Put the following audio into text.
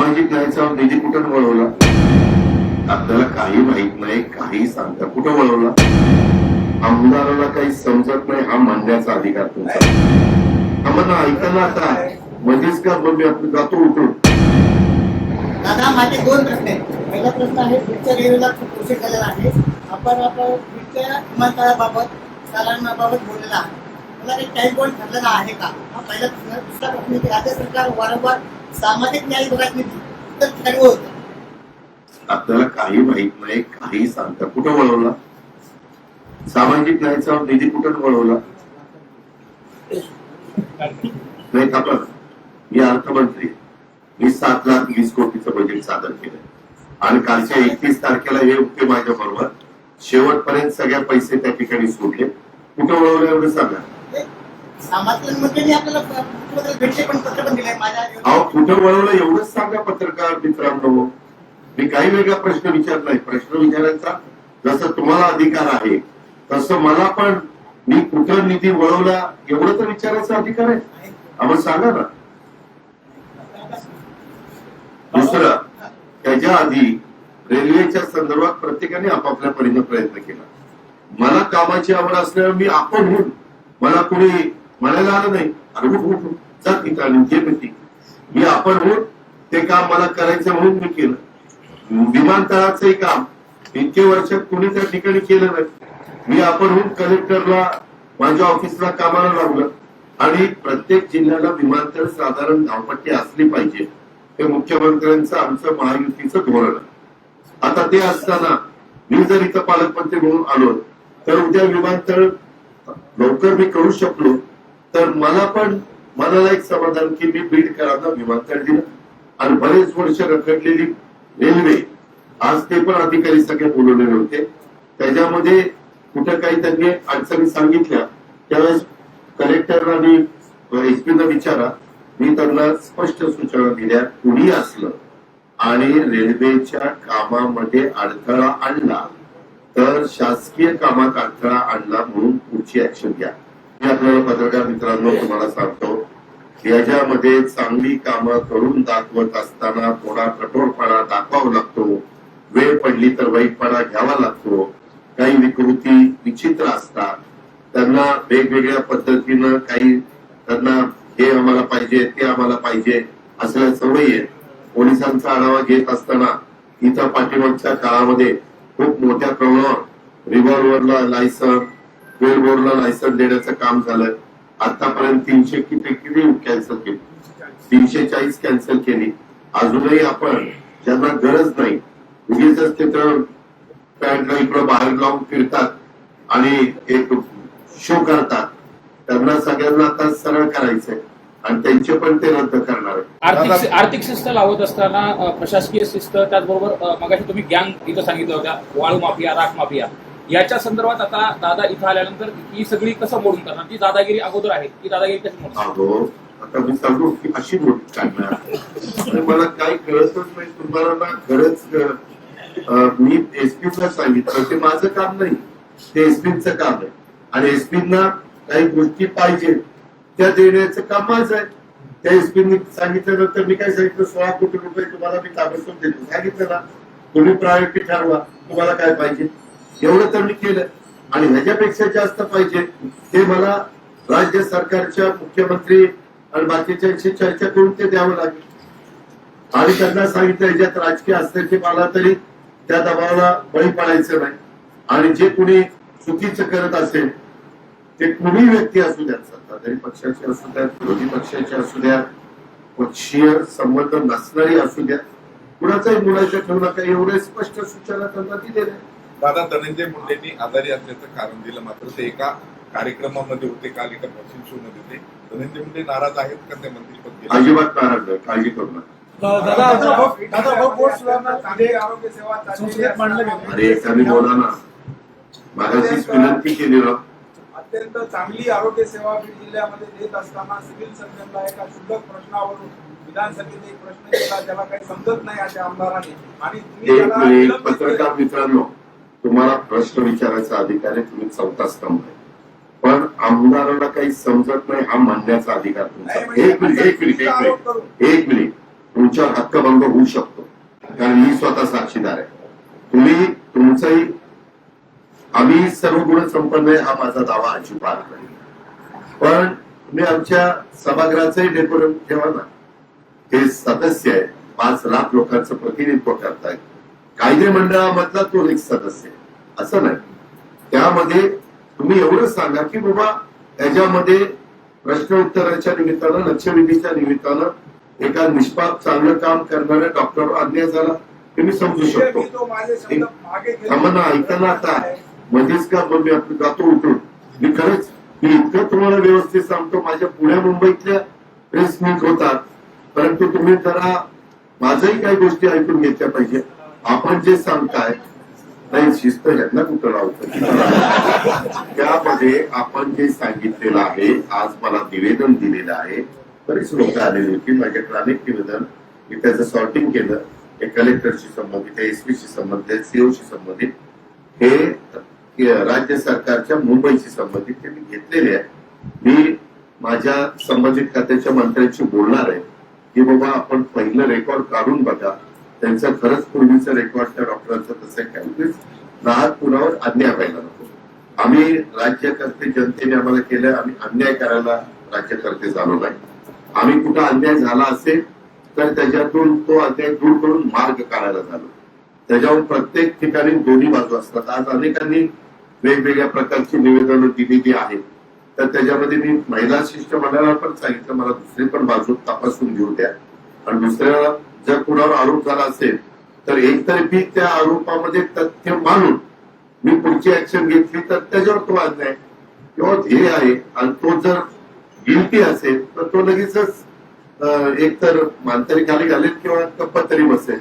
सामाजिक न्यायाचा निधी कुठं वळवला? आपल्याला काही माहीत नाही काही सांगता कुठं वळवला? आमदाराला काही समजत नाही हा म्हणण्याचा अधिकार तुमचा. आम्हाला ऐकायला आता मध्येच का मग मी आपलं जातो उठून? दादा माझे दोन प्रश्न आहेत. पहिला प्रश्न आहे पुढच्या रेल्वेला खूप उशीर झालेला आहे. आपण आपण पुढच्या विमानतळाबाबत चालनाबाबत बोललेला आहे मला काही टाइम बॉन्ड ठरलेला आहे का? हा पहिला प्रश्न दुसरा प्रश्न की राज्य सरकार वारंवार सामाजिक न्याय विभागात निधी तर ठिकाणी होतं आपल्याला काही माहीत नाही काही सांगता. कुठं वळवला? सामाजिक न्यायाचा निधी कुठं वळवला? नाही आपण मी अर्थमंत्री मी सात लाख वीस कोटीचं बजेट सादर केलं आणि कालच्या एकतीस तारखेला हे होते माझ्या बरोबर शेवटपर्यंत सगळ्या पैसे त्या ठिकाणी सोडले कुठं वळवले एवढं सांगा. अहो कुठं वळवलं एवढंच सांगा पत्रकार मित्रांनो. मी काही वेगळा प्रश्न विचारत नाही. प्रश्न विचारायचा जसं तुम्हाला अधिकार आहे तसं मला पण. मी कुठं निधी वळवला एवढं तर विचारायचा अधिकार आहे. आम्हाला सांगा ना. दुसरं त्याच्या आधी रेल्वेच्या संदर्भात प्रत्येकाने आपापल्या परीने प्रयत्न केला. मला कामाची आवड असल्यामुळे मी आपण होऊन मला कुणी म्हणायला आलं नाही. अरे उठ उठ उठ. घे मी आपण होत ते काम मला करायचं म्हणून मी केलं. विमानतळाचंही काम इतके वर्षात कुणी त्या ठिकाणी केलं नाही. मी आपण होऊन कलेक्टरला माझ्या ऑफिसला कामाला लावलं आणि प्रत्येक जिल्ह्याला विमानतळ साधारण धावपट्टी असली पाहिजे. हे मुख्यमंत्र्यांचं आमचं महायुतीचं धोरण आहे. आता ते असताना मी जर इथं पालकमंत्री म्हणून आलो तर उद्या विमानतळ लवकर मी करू शकलो तर मला पण मनाला एक समाधान की मी बीडकरांना विमानतळ दिलं आणि बरेच वर्ष रखडलेली रेल्वे आज ते पण अधिकारी सगळे बोलवलेले होते त्याच्यामध्ये कुठं काही त्यांनी अडचणी सांगितल्या त्यावेळेस कलेक्टरला आणि एसपीना विचारा मी त्यांना स्पष्ट सूचना दिल्या कुणी असलं आणि रेल्वेच्या कामामध्ये अडथळा आणला तर शासकीय कामात अडथळा आणला म्हणून पुढची ऍक्शन घ्या. मी आपल्याला पत्रकार मित्रांनो तुम्हाला सांगतो याच्यामध्ये चांगली कामं करून दाखवत असताना थोडा कठोरपणा दाखवावा लागतो वेळ पडली तर वाईटपणा घ्यावा लागतो काही विकृती विचित्र असतात त्यांना वेगवेगळ्या पद्धतीनं काही त्यांना हे आम्हाला पाहिजे ते आम्हाला पाहिजे असल्या सवयी आहेत. पोलिसांचा आढावा घेत असताना इथं पाठीमागच्या काळामध्ये खूप मोठ्या प्रमाणावर रिव्हॉल्व्हरला लायसन वेलबोर्डला लायसन्स देण्याचं काम झालं. आतापर्यंत तीनशे किती किती कॅन्सल केली. तीनशे चाळीस कॅन्सल केली. अजूनही आपण ज्यांना गरज नाही उगीच तिथं पॅन्टला इकडं बाहेर लावून फिरतात आणि एक शो करतात. त्यांना सगळ्यांना आता सरळ करायचंय आणि त्यांचे पण ते रद्द करणार आर्थिक आर्थिक शिस्त लावत असताना प्रशासकीय शिस्त त्याचबरोबर अ, मगाशी तुम्ही गँग इथं सांगितलं होत्या वाळू माफिया राख माफिया. याच्या संदर्भात आता दादा इथं आल्यानंतर ही सगळी कसं मोडून करणार? ती दादागिरी अगोदर आहे ती दादागिरी कशी मोडणार? आता मी सांगतो की अशी मोठी काढणार आणि मला काही कळतच नाही तुम्हाला गरज खरंच मी एसपीला सांगितलं ते माझं काम नाही ते एसपीचं काम आहे. आणि एसपींना काही गोष्टी पाहिजे त्या देण्याचं काम माझं आहे. त्या एसपीनी सांगितल्यानंतर मी काय सांगितलं? सोळा कोटी रुपये तुम्हाला मी ताबडतोब देतो. सांगितलं ना तुम्ही प्रायोरिटी ठरवा तुम्हाला काय पाहिजे. एवढं तर मी केलं. आणि ह्याच्यापेक्षा जास्त पाहिजे ते मला राज्य सरकारच्या मुख्यमंत्री आणि बाकीच्यांशी चर्चा करून ते द्यावं लागेल. आणि त्यांना सांगितलं याच्यात राजकीय असल्याचे मला तरी त्या दबावाला बळी पडायचं नाही. आणि जे कुणी चुकीचं करत असेल ते कुणी व्यक्ती असू द्या सत्ताधारी पक्षाचे असू द्या विरोधी पक्षाचे असू द्या पक्षीय संबंध नसणारी असू द्या. कुणाचाही मुलाच्या ठेवू नका एवढे स्पष्ट सूचना त्यांना दिलेल्या आहेत. दादा धनंजय मुंडेंनी आजारी असल्याचं कारण दिलं मात्र ते एका कार्यक्रमामध्ये होते काल एका प्रसिद्ध शो मध्ये होते. धनंजय मुंडे नाराज आहेत का ते मंत्रीपद गेले? अजिबात नाराज काळजी करू नका. अरे एकाने बोला ना. मागाशीच विनंती केली ना. अत्यंत चांगली आरोग्य सेवा बीड जिल्ह्यामध्ये देत असताना सिव्हिल सर्जनला एका शुल्लक प्रश्नावरून विधानसभेत एक प्रश्न केला त्याला काही समजत नाही अशा आमदारांनी. आणि पत्रकार मित्रांनो तुम्हाला प्रश्न विचारायचा अधिकार आहे तुम्ही चौथा स्तंभ आहे. पण आमदाराला काही समजत नाही हा म्हणण्याचा अधिकार तुमचा एक मिनिट एक मिनिट एक मिनिट. एक मिनिट. तुमच्यावर हक्कभंग होऊ शकतो. कारण मी स्वतः साक्षीदार आहे. तुम्ही तुमचंही आम्ही सर्व गुण संपन्न आहे हा माझा दावा अजिबात नाही. पण तुम्ही आमच्या सभागृहाचंही डेकोरम ठेवा ना. हे सदस्य आहे. पाच लाख लोकांचं प्रतिनिधित्व करतायत. कायदे मंडळामधला तो एक सदस्य असं नाही. त्यामध्ये तुम्ही एवढं सांगा की बाबा त्याच्यामध्ये प्रश्न उत्तराच्या निमित्तानं लक्षवेधीच्या निमित्तानं एका निष्पाप चांगलं काम करणाऱ्या डॉक्टरवर अन्याय झाला. ते मी समजू शकतो. मी तो माझे शब्द मागे घेतो. थांबा ना ऐका ना आता. मध्येच का मग मी जातो उठून. मी खरंच मी इतकं तुम्हाला व्यवस्थित सांगतो. माझ्या पुण्या मुंबईतल्या प्रेस मीट होतात. परंतु तुम्ही जरा माझ्याही काही गोष्टी ऐकून घेतल्या पाहिजे आपण जे सांगताय नाही शिस्त यांना कुठं लावतं? त्यामध्ये आपण जे सांगितलेलं आहे आज मला निवेदन दिलेलं आहे. बरीच लोक आलेली होती. माझ्याकडे अनेक निवेदन. मी त्याचं सॉर्टिंग केलं. हे कलेक्टरशी संबंधित एसपीशी संबंधित सीओशी संबंधित हे हे राज्य सरकारच्या मुंबईशी संबंधित ते मी घेतलेले आहे. मी माझ्या संबंधित खात्याच्या मंत्र्यांशी बोलणार आहे की बाबा आपण पहिलं रेकॉर्ड काढून बघा. त्यांचं खरंच पूर्वीचं रेकॉर्ड त्या डॉक्टरांचं तसं काय नागपुरावर अन्याय व्हायला नको. आम्ही राज्यकर्ते जनतेने आम्हाला केलं आम्ही अन्याय करायला राज्यकर्ते झालो नाही. आम्ही कुठं अन्याय झाला असेल तर त्याच्यातून तो अन्याय दूर करून मार्ग काढायला झालो त्याच्यावर प्रत्येक ठिकाणी दोन्ही बाजू असतात. आज अनेकांनी वेगवेगळ्या प्रकारची निवेदनं दिलेली आहेत. तर त्याच्यामध्ये मी महिला शिष्टमंडळाला पण सांगितलं मला दुसरी पण बाजू तपासून घेऊ द्या. आणि दुसऱ्या जर कुणावर आरोप झाला असेल तर एकतर्फी त्या आरोपामध्ये तथ्य मानून मी पुढची ऍक्शन घेतली तर त्याच्यावर तो अन्याय. किंवा ध्येय आहे आणि तो जर गिल्टी असेल तर तो लगेचच एकतर मानतरी खाली घालेल किंवा कप्पत तरी बसेल.